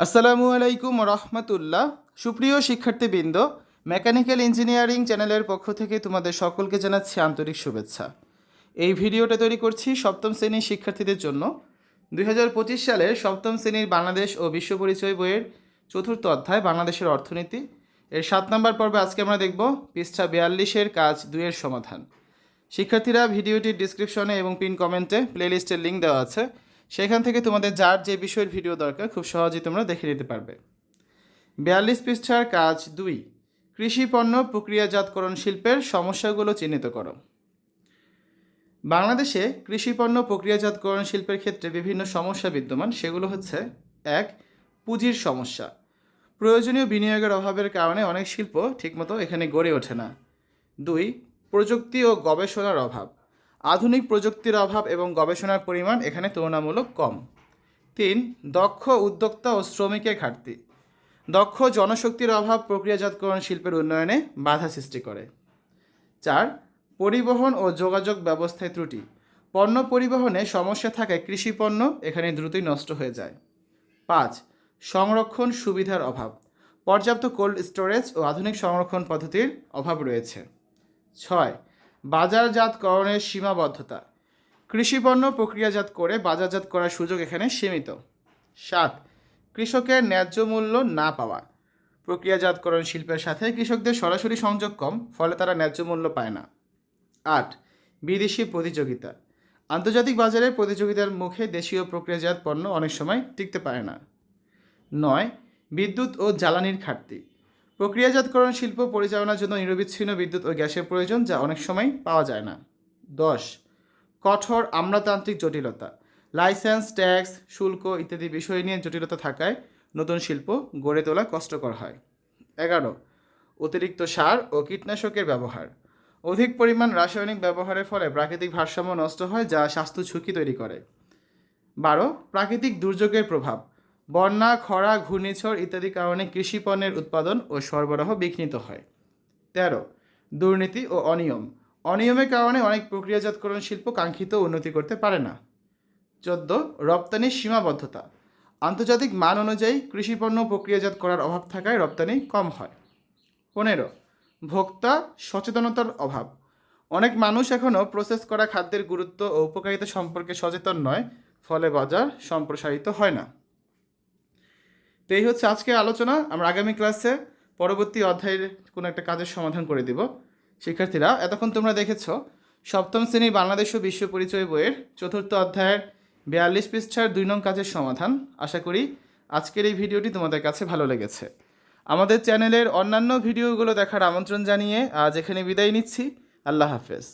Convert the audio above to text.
আসসালামু আলাইকুম রহমতুল্লাহ সুপ্রিয় শিক্ষার্থীবৃন্দ, মেকানিক্যাল ইঞ্জিনিয়ারিং চ্যানেলের পক্ষ থেকে তোমাদের সকলকে জানাচ্ছি আন্তরিক শুভেচ্ছা। এই ভিডিওটা তৈরি করছি সপ্তম শ্রেণির শিক্ষার্থীদের জন্য। দুই হাজার পঁচিশ সালের সপ্তম শ্রেণির বাংলাদেশ ও বিশ্ব পরিচয় বইয়ের চতুর্থ অধ্যায়, বাংলাদেশের অর্থনীতি। এর সাত নম্বর পর্বে আজকে আমরা দেখব পৃষ্ঠা বিয়াল্লিশের কাজ দুইয়ের সমাধান। শিক্ষার্থীরা ভিডিওটির ডিসক্রিপশনে এবং পিন কমেন্টে প্লেলিস্টের লিঙ্ক দেওয়া আছে। সেখান থেকে তোমাদের যার যে বিষয়ের ভিডিও দরকার, খুব সহজেই তোমরা দেখে নিতে পারবে। বিয়াল্লিশ পৃষ্ঠার কাজ দুই। কৃষি পণ্য প্রক্রিয়াজাতকরণ শিল্পের সমস্যাগুলো চিহ্নিত করো। বাংলাদেশে কৃষি পণ্য প্রক্রিয়াজাতকরণ শিল্পের ক্ষেত্রে বিভিন্ন সমস্যা বিদ্যমান। সেগুলো হচ্ছে, এক, পুঁজির সমস্যা। প্রয়োজনীয় বিনিয়োগের অভাবের কারণে অনেক শিল্প ঠিকমতো এখানে গড়ে ওঠে না। দুই, প্রযুক্তি ও গবেষণার অভাব। আধুনিক প্রযুক্তির অভাব এবং গবেষণার পরিমাণ এখানে তুলনামূলক কম। তিন, দক্ষ উদ্যোক্তা ও শ্রমিকের ঘাটতি। দক্ষ জনশক্তির অভাব প্রক্রিয়াজাতকরণ শিল্পের উন্নয়নে বাধা সৃষ্টি করে। চার, পরিবহন ও যোগাযোগ ব্যবস্থায় ত্রুটি। পণ্য পরিবহনে সমস্যা থাকায় কৃষি পণ্য এখানে দ্রুতই নষ্ট হয়ে যায়। পাঁচ, সংরক্ষণ সুবিধার অভাব। পর্যাপ্ত কোল্ড স্টোরেজ ও আধুনিক সংরক্ষণ পদ্ধতির অভাব রয়েছে। ছয় বাজারজাতকরণের সীমাবদ্ধতা। কৃষিপণ্য প্রক্রিয়াজাত করে বাজারজাত করার সুযোগ এখানে সীমিত। সাত, কৃষকের ন্যায্য মূল্য না পাওয়া। প্রক্রিয়াজাতকরণ শিল্পের সাথে কৃষকদের সরাসরি সংযোগ কম, ফলে তারা ন্যায্য মূল্য পায় না। আট, বিদেশি প্রতিযোগিতা। আন্তর্জাতিক বাজারে প্রতিযোগিতার মুখে দেশীয় প্রক্রিয়াজাত পণ্য অনেক সময় টিকতে পারে না। নয়, বিদ্যুৎ ও জ্বালানির ঘাটতি। প্রক্রিয়াজাতকরণ শিল্প পরিচালনার জন্য নিরবিচ্ছিন্ন বিদ্যুৎ ও গ্যাসের প্রয়োজন যা অনেক সময় পাওয়া যায় না। দশ, কঠোর আমলাতান্ত্রিক জটিলতা। লাইসেন্স, ট্যাক্স, শুল্ক ইত্যাদি বিষয় নিয়ে জটিলতা থাকায় নতুন শিল্প গড়ে তোলা কষ্টকর হয়। এগারো, অতিরিক্ত সার ও কীটনাশকের ব্যবহার। অধিক পরিমাণ রাসায়নিক ব্যবহারের ফলে প্রাকৃতিক ভারসাম্য নষ্ট হয় যা স্বাস্থ্য ঝুঁকি তৈরি করে। বারো, প্রাকৃতিক দুর্যোগের প্রভাব। বন্যা, খরা, ঘূর্ণিঝড় ইত্যাদি কারণে কৃষি পণ্যের উৎপাদন ও সরবরাহ বিঘ্নিত হয়। তেরো, দুর্নীতি ও অনিয়ম। অনিয়মের কারণে অনেক প্রক্রিয়াজাতকরণ শিল্প কাঙ্ক্ষিত উন্নতি করতে পারে না। চোদ্দ রপ্তানির সীমাবদ্ধতা। আন্তর্জাতিক মান অনুযায়ী কৃষিপণ্য প্রক্রিয়াজাত করার অভাব থাকায় রপ্তানি কম হয়। পনেরো, ভোক্তা সচেতনতার অভাব। অনেক মানুষ এখনও প্রসেস করা খাদ্যের গুরুত্ব ও উপকারিতা সম্পর্কে সচেতন নয়, ফলে বাজার সম্প্রসারিত হয় না। তো এই হচ্ছে আজকের আলোচনা। আমরা আগামী ক্লাসে পরবর্তী অধ্যায়ের কোনো একটা কাজের সমাধান করে দিব। শিক্ষার্থীরা, এতক্ষণ তোমরা দেখেছ, সপ্তম শ্রেণির বাংলাদেশ ও বিশ্ব পরিচয় বইয়ের চতুর্থ অধ্যায়ের বিয়াল্লিশ পৃষ্ঠার দুই নং কাজের সমাধান। আশা করি আজকের এই ভিডিওটি তোমাদের কাছে ভালো লেগেছে। আমাদের চ্যানেলের অন্যান্য ভিডিওগুলো দেখার আমন্ত্রণ জানিয়ে আজ এখানে বিদায় নিচ্ছি। আল্লাহ হাফেজ।